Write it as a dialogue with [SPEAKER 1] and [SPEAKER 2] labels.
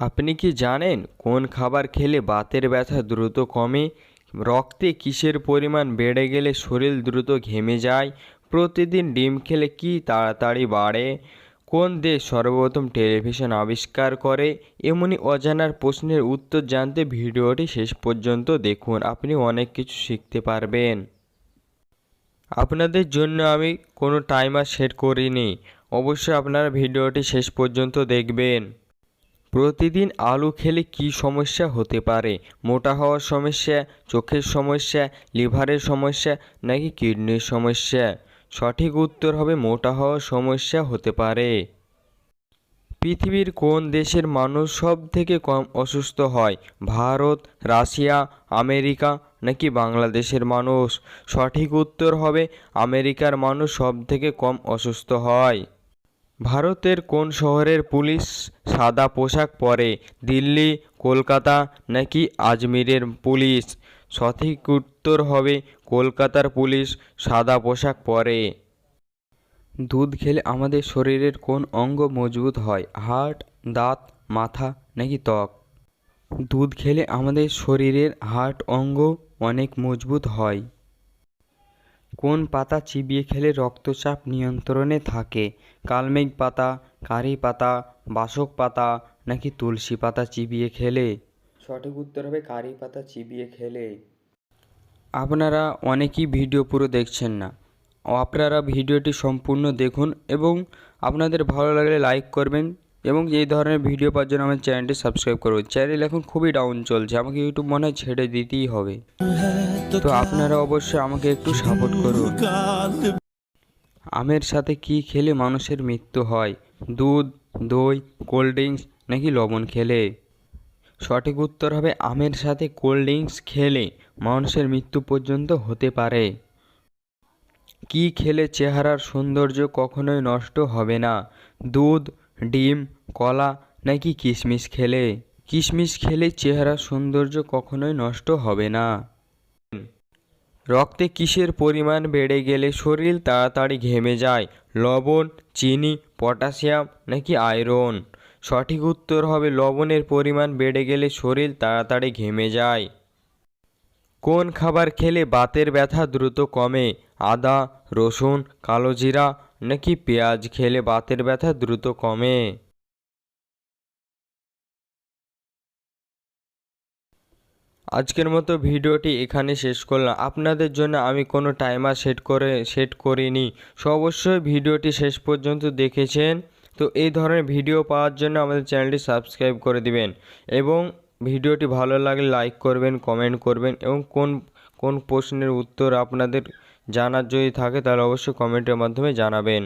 [SPEAKER 1] আপনি কি জানেন কোন খাবার খেলে বাতের ব্যথা দ্রুত কমে? রক্তে কিসের পরিমাণ বেড়ে গেলে শরীর দ্রুত ঘেমে যায়? প্রতিদিন ডিম খেলে কি তাড়াতাড়ি বাড়ে? কোন দেশ সর্বপ্রথম টেলিভিশন আবিষ্কার করে? এমনই অজানার প্রশ্নের উত্তর জানতে ভিডিওটি শেষ পর্যন্ত দেখুন, আপনি অনেক কিছু শিখতে পারবেন। আপনাদের জন্য আমি কোনো টাইমার সেট করিনি। অবশ্যই আপনারা ভিডিওটি শেষ পর্যন্ত দেখবেন। প্রতিদিন আলু খেলে কি সমস্যা হতে পারে? মোটা হওয়ার সমস্যা, চোখের সমস্যা, লিভারের সমস্যা নাকি কিডনির সমস্যা? সঠিক উত্তর হবে মোটা হওয়ার সমস্যা হতে পারে। পৃথিবীর কোন দেশের মানুষ সব থেকে কম অসুস্থ হয়? ভারত, রাশিয়া, আমেরিকা নাকি বাংলাদেশের মানুষ? সঠিক উত্তর হবে আমেরিকার মানুষ সব থেকে কম অসুস্থ হয়। ভারতের কোন শহরের পুলিশ সাদা পোশাক পরে? দিল্লি, কলকাতা নাকি আজমিরের পুলিশ? সঠিক উত্তর হবে কলকাতার পুলিশ সাদা পোশাক পরে। দুধ খেলে আমাদের শরীরের কোন অঙ্গ মজবুত হয়? হার্ট, দাঁত, মাথা নাকি ত্বক? দুধ খেলে আমাদের শরীরের হার্ট অঙ্গ অনেক মজবুত হয়। কোন পাতা চিবিয়ে খেলে রক্তচাপ নিয়ন্ত্রণে থাকে? কালমেঘ পাতা কারি পাতা বাসক পাতা নাকি তুলসী পাতা চিবিয়ে খেলে? সঠিক উত্তর হবে কারি পাতা চিবিয়ে খেলে। আপনারা অনেকেই ভিডিও পুরো দেখছেন না। আপনারা ভিডিওটি সম্পূর্ণ দেখুন এবং আপনাদের ভালো লাগলে লাইক করবেন এবং এই ধরনের ভিডিও পাওয়ার জন্য আমার চ্যানেলটি সাবস্ক্রাইব করবেন। চ্যানেল এখন খুবই ডাউন চলছে আমাকে ইউটিউব মনে হয় ছেড়ে দিতেই হবে। তো আপনারা অবশ্যই আমাকে একটু সাপোর্ট করুন। আমের সাথে কি খেলে মানুষের মৃত্যু হয়? দুধ দই কোল্ড ড্রিঙ্কস নাকি লবণ খেলে? সঠিক উত্তর হবে আমের সাথে কোল্ড ড্রিঙ্কস খেলে মানুষের মৃত্যু পর্যন্ত হতে পারে। কি খেলে চেহারার সৌন্দর্য কখনোই নষ্ট হবে না? দুধ ডিম কলা নাকি কিশমিশ খেলে? কিশমিশ খেলে চেহারার সৌন্দর্য কখনোই নষ্ট হবে না। রক্তে কিসের পরিমাণ বেড়ে গেলে শরীর তাড়াতাড়ি ঘেমে যায়? লবণ, চিনি, পটাশিয়াম নাকি আয়রন? সঠিক উত্তর হবে লবণের পরিমাণ বেড়ে গেলে শরীর তাড়াতাড়ি ঘেমে যায়। কোন খাবার খেলে বাতের ব্যথা দ্রুত কমে? আদা, রসুন কালো জিরা নাকি পেঁয়াজ খেলে বাতের ব্যথা দ্রুত কমে? আজকের মতো ভিডিওটি এখানে শেষ করলাম। আপনাদের জন্য আমি কোনো টাইমার সেট করে সেট করিনি। সো অবশ্যই ভিডিওটি শেষ পর্যন্ত দেখেছেন। তো এই ধরনের ভিডিও পাওয়ার জন্য আমাদের চ্যানেলটি সাবস্ক্রাইব করে দিবেন এবং ভিডিওটি ভালো লাগলে লাইক করবেন কমেন্ট করবেন এবং কোন কোন প্রশ্নের উত্তর আপনাদের জানার যদি থাকে তাহলে অবশ্যই কমেন্টের মাধ্যমে জানাবেন।